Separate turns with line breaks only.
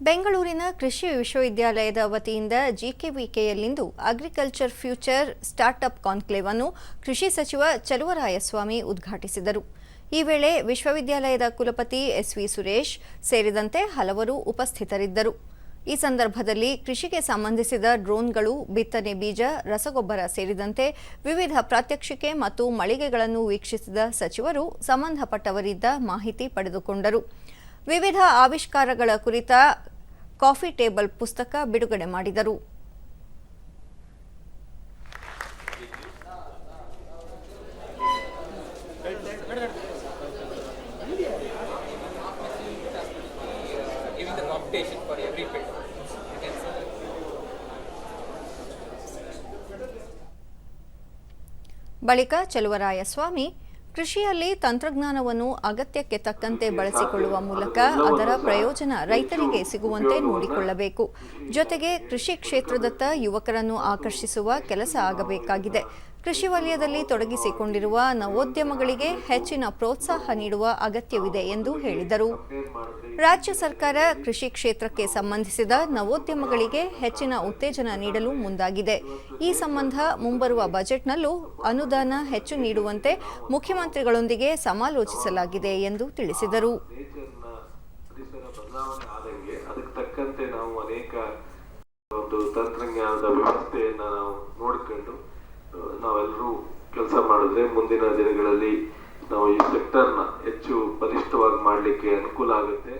ಬೆಂಗಳೂರಿನ ಕೃಷಿ ವಿಶ್ವವಿದ್ಯಾಲಯದ ವತಿಯಿಂದ ಜಿಕೆವಿಕೆಯಲ್ಲಿಂದು ಅಗ್ರಿಕಲ್ಚರ್ ಫ್ಯೂಚರ್ ಸ್ಟಾರ್ಟ್ಅಪ್ ಕಾನ್ಕ್ಲೇವ್ ಅನ್ನು ಕೃಷಿ ಸಚಿವ ಚಲುವರಾಯಸ್ವಾಮಿ ಉದ್ಘಾಟಿಸಿದರು. ಈ ವೇಳೆ ವಿಶ್ವವಿದ್ಯಾಲಯದ ಕುಲಪತಿ ಎಸ್ವಿ ಸುರೇಶ್ ಸೇರಿದಂತೆ ಹಲವರು ಉಪಸ್ಥಿತರಿದ್ದರು. ಈ ಸಂದರ್ಭದಲ್ಲಿ ಕೃಷಿಗೆ ಸಂಬಂಧಿಸಿದ ಡ್ರೋನ್ಗಳು, ಬಿತ್ತನೆ ಬೀಜ, ರಸಗೊಬ್ಬರ ಸೇರಿದಂತೆ ವಿವಿಧ ಪ್ರಾತ್ಯಕ್ಷಿಕೆ ಮತ್ತು ಮಳಿಗೆಗಳನ್ನು ವೀಕ್ಷಿಸಿದ ಸಚಿವರು ಸಂಬಂಧಪಟ್ಟವರಿದ್ದ ಮಾಹಿತಿ ಪಡೆದುಕೊಂಡರು. ವಿವಿಧ ಆವಿಷ್ಕಾರಗಳ ಕುರಿತ ಕಾಫಿ ಟೇಬಲ್ ಪುಸ್ತಕ ಬಿಡುಗಡೆ ಮಾಡಿದರು. ಬಳಿಕ ಚಲುವರಾಯಸ್ವಾಮಿ ಸ್ವಾಮಿ ಕೃಷಿಯಲ್ಲಿ ತಂತ್ರಜ್ಞಾನವನ್ನು ಅಗತ್ಯಕ್ಕೆ ತಕ್ಕಂತೆ ಬಳಸಿಕೊಳ್ಳುವ ಮೂಲಕ ಅದರ ಪ್ರಯೋಜನ ರೈತರಿಗೆ ಸಿಗುವಂತೆ ನೋಡಿಕೊಳ್ಳಬೇಕು. ಜೊತೆಗೆ ಕೃಷಿ ಕ್ಷೇತ್ರದತ್ತ ಯುವಕರನ್ನು ಆಕರ್ಷಿಸುವ ಕೆಲಸ ಆಗಬೇಕಾಗಿದೆ. ಕೃಷಿ ವಲಯದಲ್ಲಿ ತೊಡಗಿಸಿಕೊಂಡಿರುವ ನವೋದ್ಯಮಗಳಿಗೆ ಹೆಚ್ಚಿನ ಪ್ರೋತ್ಸಾಹ ನೀಡುವ ಅಗತ್ಯವಿದೆ ಎಂದು ಹೇಳಿದರು. ರಾಜ್ಯ ಸರ್ಕಾರ ಕೃಷಿ ಕ್ಷೇತ್ರಕ್ಕೆ ಸಂಬಂಧಿಸಿದ ನವೋದ್ಯಮಗಳಿಗೆ ಹೆಚ್ಚಿನ ಉತ್ತೇಜನ ನೀಡಲು ಮುಂದಾಗಿದೆ. ಈ ಸಂಬಂಧ ಮುಂಬರುವ ಬಜೆಟ್ನಲ್ಲೂ ಅನುದಾನ ಹೆಚ್ಚು ನೀಡುವಂತೆ ಮುಖ್ಯಮಂತ್ರಿಗಳೊಂದಿಗೆ ಸಮಾಲೋಚಿಸಲಾಗಿದೆ ಎಂದು ತಿಳಿಸಿದರು.
ಒಂದು ಪರಿಸರ ಬದಲಾವಣೆ ಆದಂಗೆ ಅದಕ್ಕೆ ತಕ್ಕಂತೆ ನಾವು ಅನೇಕ ಒಂದು ತಂತ್ರಜ್ಞಾನದ ವ್ಯವಸ್ಥೆಯನ್ನ ನಾವು ನೋಡ್ಕೊಂಡು ಆ, ನಾವೆಲ್ಲರೂ ಕೆಲಸ ಮಾಡಿದ್ರೆ ಮುಂದಿನ ದಿನಗಳಲ್ಲಿ ನಾವು ಈ ಸೆಕ್ಟರ್ನ ಹೆಚ್ಚು ಬಲಿಷ್ಠವಾಗಿ ಮಾಡಲಿಕ್ಕೆ ಅನುಕೂಲ ಆಗುತ್ತೆ.